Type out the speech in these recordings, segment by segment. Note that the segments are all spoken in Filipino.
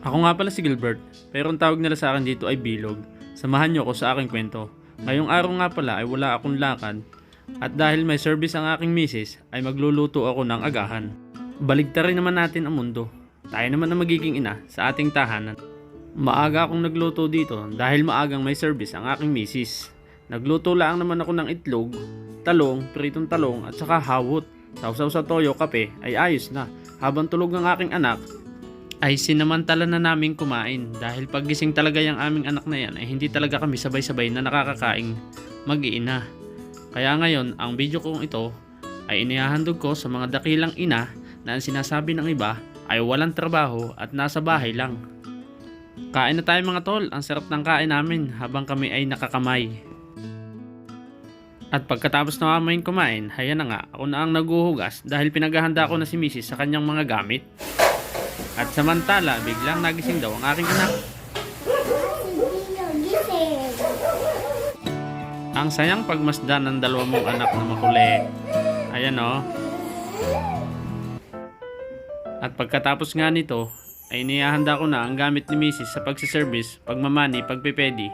Ako nga pala si Gilbert, pero ang tawag nila sa akin dito ay Bilog. Samahan niyo ako sa aking kwento. Ngayong araw nga pala ay wala akong lakad at dahil may service ang aking misis ay magluluto ako ng agahan. Baligta rin naman natin ang mundo. Tayo naman ang magiging ina sa ating tahanan. Maaga akong nagluto dito dahil maagang may service ang aking misis. Nagluto lang naman ako ng itlog, talong, pritong talong at saka hawot. Sausaw sa toyo, kape ay ayos na. Habang tulog ng aking anak, ay sinamantala na namin kumain dahil paggising talaga yung aming anak na yan ay hindi talaga kami sabay-sabay na nakakakaing mag-iina. Kaya ngayon, ang video kong ito ay inihahandog ko sa mga dakilang ina na ang sinasabi ng iba ay walang trabaho at nasa bahay lang. Kain na tayo mga tol, ang sarap ng kain namin habang kami ay nakakamay. At pagkatapos na kami kumain, haya na nga, ako na ang naguhugas dahil pinaghahanda ko na si Mrs. sa kanyang mga gamit. At samantala, biglang nagising daw ang aking anak. Ang sayang pagmasdan ng dalawa mong anak na makulit. Ayan o. At pagkatapos nga nito, ay inihahanda ko na ang gamit ni Mrs. sa pagsiservice, pagmamani, pagpipedi.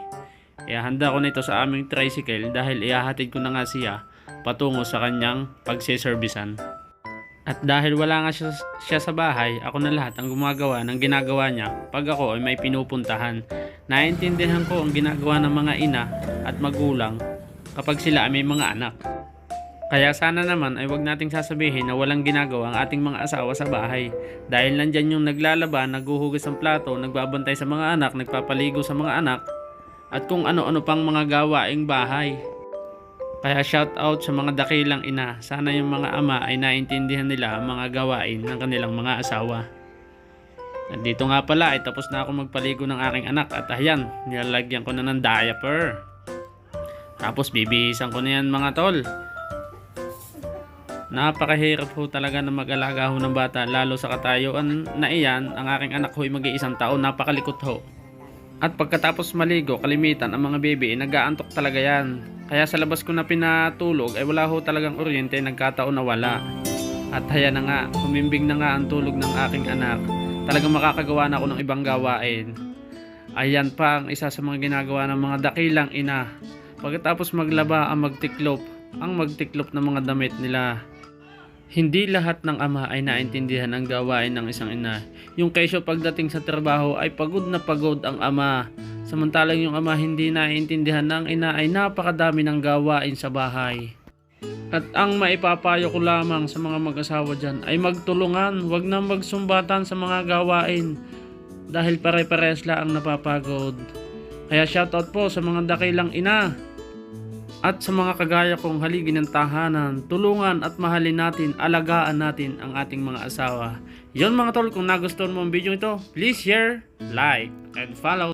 Ihahanda ko na ito sa aming tricycle dahil ihahatid ko na nga siya patungo sa kanyang pagsiservisan. At dahil wala nga siya, siya sa bahay, ako na lahat ang gumagawa ng ginagawa niya pag ako ay may pinupuntahan. Naintindihan ko ang ginagawa ng mga ina at magulang kapag sila ay may mga anak. Kaya sana naman ay wag nating sasabihin na walang ginagawa ang ating mga asawa sa bahay. Dahil nandyan yung naglalaba, naghuhugas ng plato, nagbabantay sa mga anak, nagpapaligo sa mga anak, at kung ano-ano pang mga gawaing bahay. Kaya shout out sa mga dakilang ina. Sana yung mga ama ay naintindihan nila ang mga gawain ng kanilang mga asawa. At dito nga pala ay tapos na ako magpaligo ng aking anak at ayan, nilalagyan ko na ng diaper. Tapos bibihisan ko na yan mga tol. Napakahirap ho talaga na mag-alaga ho ng bata lalo sa katayuan na iyan ang aking anak ho ay mag-iisang taon napakalikot ho. At pagkatapos maligo, kalimitan ang mga baby nag-aantok talaga yan. Kaya sa labas ko na pinatulog ay wala ho talagang kuryente, nagkataon na wala. At haya na nga, humimbing na nga ang tulog ng aking anak. Talagang makakagawa na ako ng ibang gawain. Ayan pa ang isa sa mga ginagawa ng mga dakilang ina. Pagkatapos maglaba ang magtiklop, ang magtiklop ng mga damit nila. Hindi lahat ng ama ay naintindihan ang gawain ng isang ina. Yung kesyo pagdating sa trabaho ay pagod na pagod ang ama. Samantalang yung ama hindi naiintindihan ng ina ay napakadami ng gawain sa bahay. At ang maipapayo ko lamang sa mga mag-asawa dyan ay magtulungan, wag na magsumbatan sa mga gawain dahil pare-pares lang ang napapagod. Kaya shoutout po sa mga dakilang ina at sa mga kagaya kong haligi ng tahanan, tulungan at mahalin natin, alagaan natin ang ating mga asawa. Yon mga tol, kung nagustuhan mo ang video ito, please share, like, and follow.